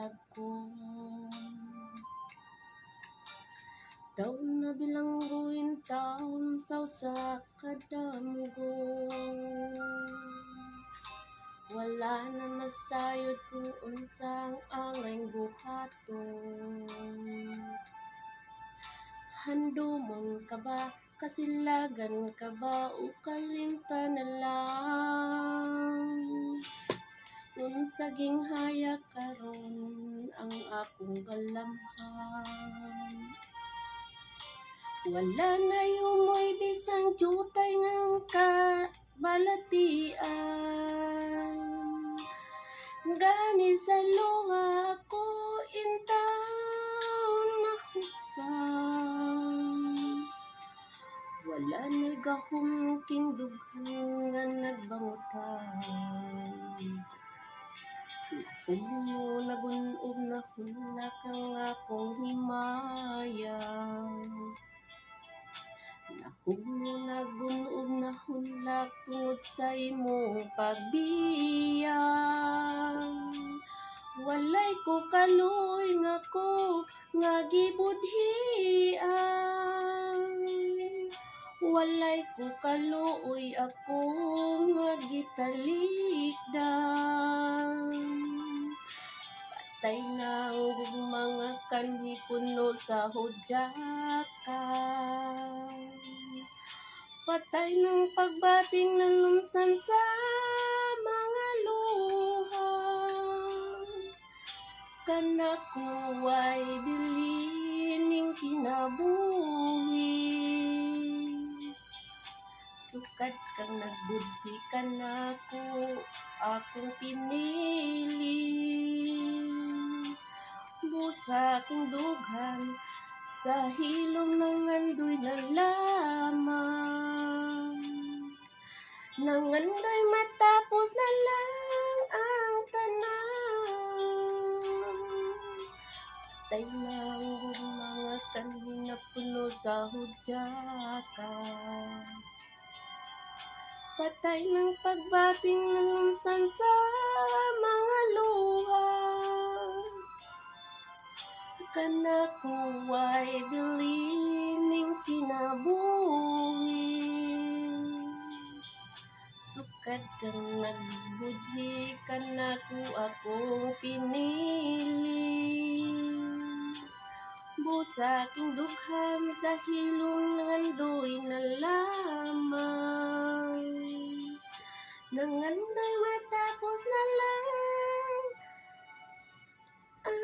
kalagkon Taon na bilangguin taon sa usa ka damgo Wala na nasayod kung unsang angay buhaton. Handumon ka ba kasilagan ka ba o kalimta na lang? Saging haya karon akong galamhan. Wala na yumoy bisang jutay ng kabalatian. Gani sa luha ko intaw na huksan Wala na gahong king dughan nga nagbangutan Puno na bunog na hulak ang akong himayang Nahumo na bunog na hulak tungod sa imong pagbiyak Walay ko kaloy nga ko nga gibudhian. Walay ko kaluoy ako nga gitalikdan Patay na ang mga kanhi puno sa hudyakan Patay ng pagbating ng lumsan sa mga luha. Kanak ko kinabuhi. Sukat kang nagbudhi ka na ko akong pinili Busa aking dughan sa hilom ng andoy na lamang Nangandoy matapos na lang ang tanan Tay na ang mga kanina puno sa hudyakan. Patay ng pagbating ng lumsan sa mga luha Kana ko ay bilining kinabuhi. Sukat kang nagbudhi kana ko akong pinili. Busa aking dughan sa hilong ng andoy na lamang Nanganday matapos na lang ang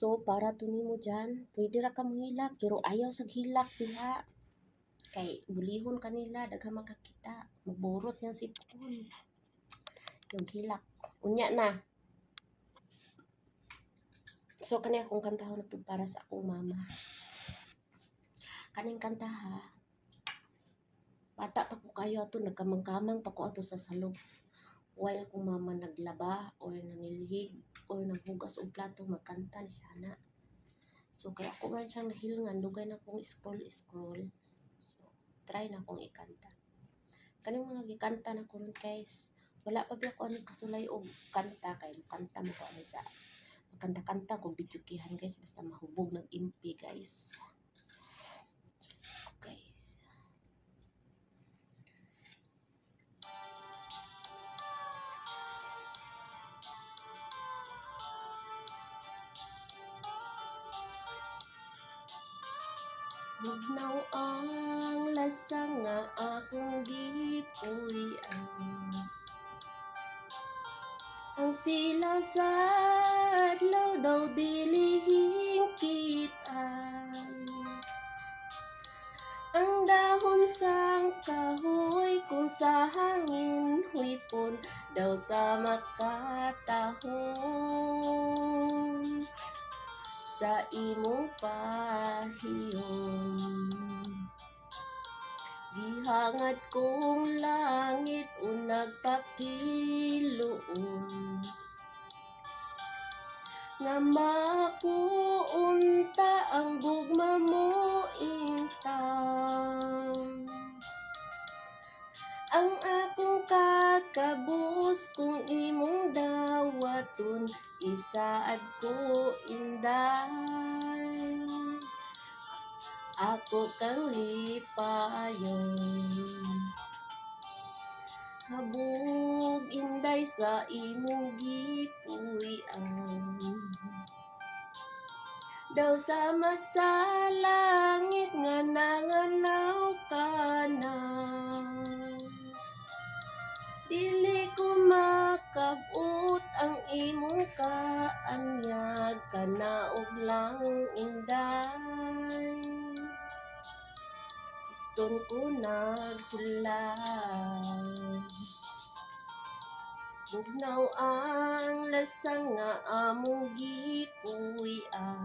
So, para to nimo dyan, pwede ra ka hilak, pero ayaw sa hilak diha. Kay bulihon kanila, dagha makakita. Magburot niyang sipon. Yung hilak. Unya na. So, kani akong kantahon na para sa akong mama. Kaning kanta ha. Bata pa ko kayo ato, nagkamang-kamang pa ko ato sa salog. While akong mama naglaba or nanilhig or naghugas og plato, magkanta ni siya na. So, kaya ako man siyang nahilngan, dugay na akong scroll-scroll. So, try na akong ikanta. Kaning mga gikanta na ko ron guys, wala pa ba ako anong kasulay og kanta kay kanta mo ko ani sa kanta-kanta ko bidyukihan guys basta mahubog ng impi guys. Bugnaw ang lasa nga akong gipuy-an. Ang silaw sa adlaw daw dilihing kitaan Ang dahon sang kahoy kung sa hangin huipon daw sa makatahon sa imong pahiyon Gihangad kong langit o nagpakiluon Nga makuunta ang gugma mo isaad ko inday Ako kang lipayon Habog inday sa imong gipuy-an. Daw sama sa langit nga nanganaw ka na. Dili ko makabot ang imong kaanyag Kanaog lang inday. Doon ko naghulag Bugnaw ang lasang nga among gipuy-an.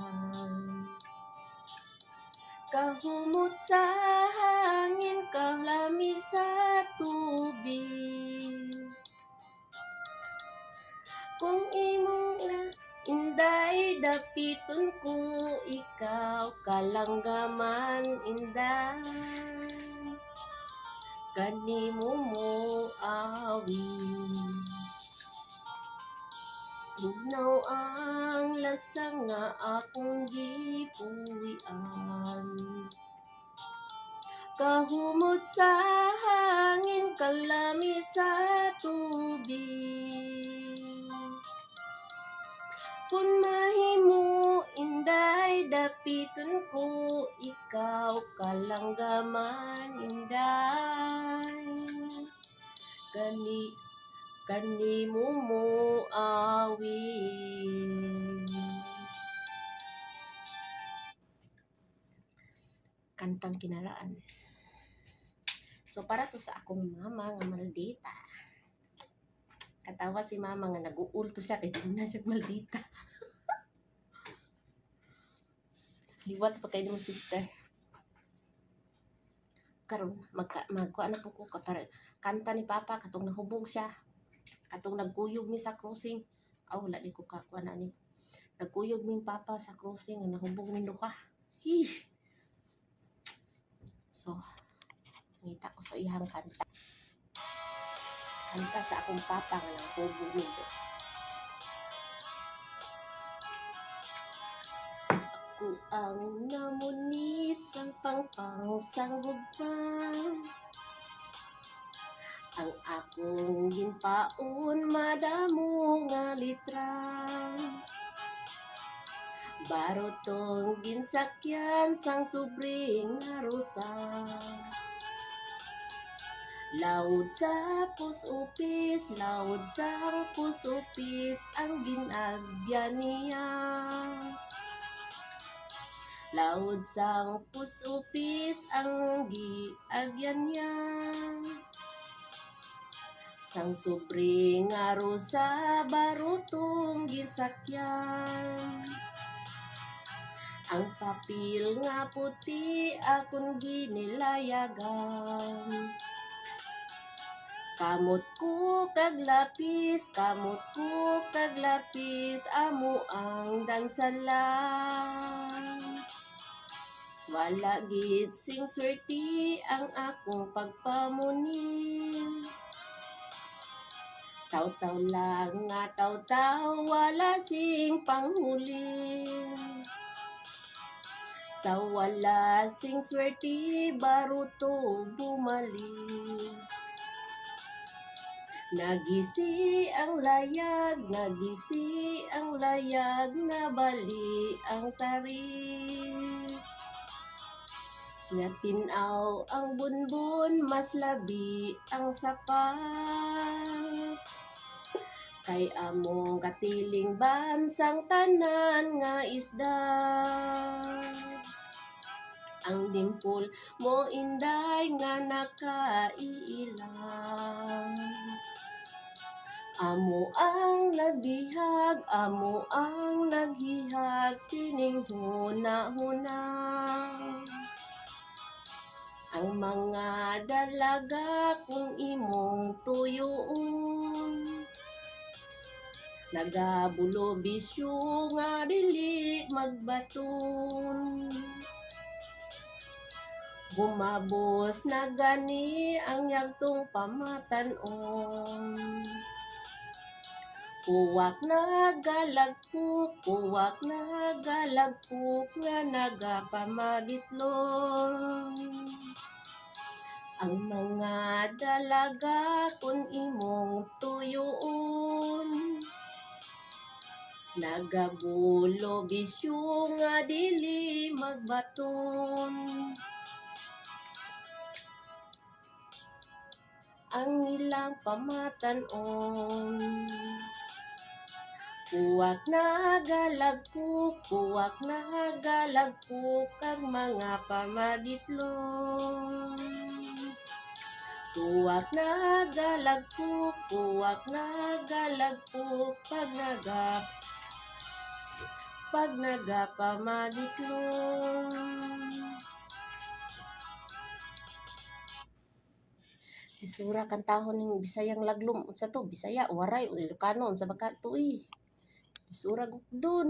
Kahumot sa hangin, kalami sa tubig dapiton ko ikaw kalanggaman inday. Kanimo mo awin. Bugnaw ang lasang nga akong gipuy-an Kahumot sa hangin, kalami sa tubig Kung mahimo, inday, dapiton ko. Ikaw kalanggaman, inday. Kani kanimo mo awin. Kantang kinaraan. So para to sa akong mama nga maldita katawa si mama nga nag-uulto siya kay di na siya maldita. Liwat pa kayo mo sister. Karon magka magkuha na po ko ka para kanta ni papa katong nahubog siya. Katong nagkuyog mi sa crossing. Aw wala di ko kakuha na ni. Nagkuyog mi papa sa crossing nga nahubog mi duha. Hih. so ngita ko sa ihang kanta kanta sa akong papa nga nahubog mi duha Ako ang namunit sa pangpang sanggog pa Ang akong ginpaon madamo nga litra Barotong ginsakyan sang subring nga rusa Laud sa pusupis, laud sa pusupis ang ginagyan niya. Laud sang pusupis ang giagyan niya. Sang subring aro sa barutong gisakyan. Ang papil nga puti akong ginilayagan Kamot ko kag lapis, kamot ko kag lapis, amo ang dansalan. Wala gid sing swerte ang akong pagpamunin. Taw-taw lang nga taw-taw, wala sing panghulin. Sa wala sing swerte, baruto bumalik. Nagisi ang layag, nagisi ang layag, nabali ang tarik. Nga tinaw ang bunbun, mas labi ang sapat. Kay among katiling bansang tanan nga isda. Ang dimpol mo inday nga nakailang. Amo ang nagbihag, amo ang naghihag, sining huna-huna. Ang mga dalaga kung imong tuyoon. Nagabulo bisyo nga dili magbaton. Gumabos na gani ang yagtong pamatanon. Kuwak nagalagpuk, kuwak nagalagpuk nga nagapamaditlong. Ang mga dalaga kung imong tuyoon. Nagabulo bisyo nga dili magbaton. Ang ilang pamatanon Kuwak nagalagpuk, kuwak nagalagpuk ang mga pamaditlong Kuwak nagalagpuk, kuwak nagalagpuk pag naga pag nagapamaditlong. Isura kantahon ng Bisayang laglum unsa to Bisaya waray Ilocano unsa ba ka to eh. Isura gukdon.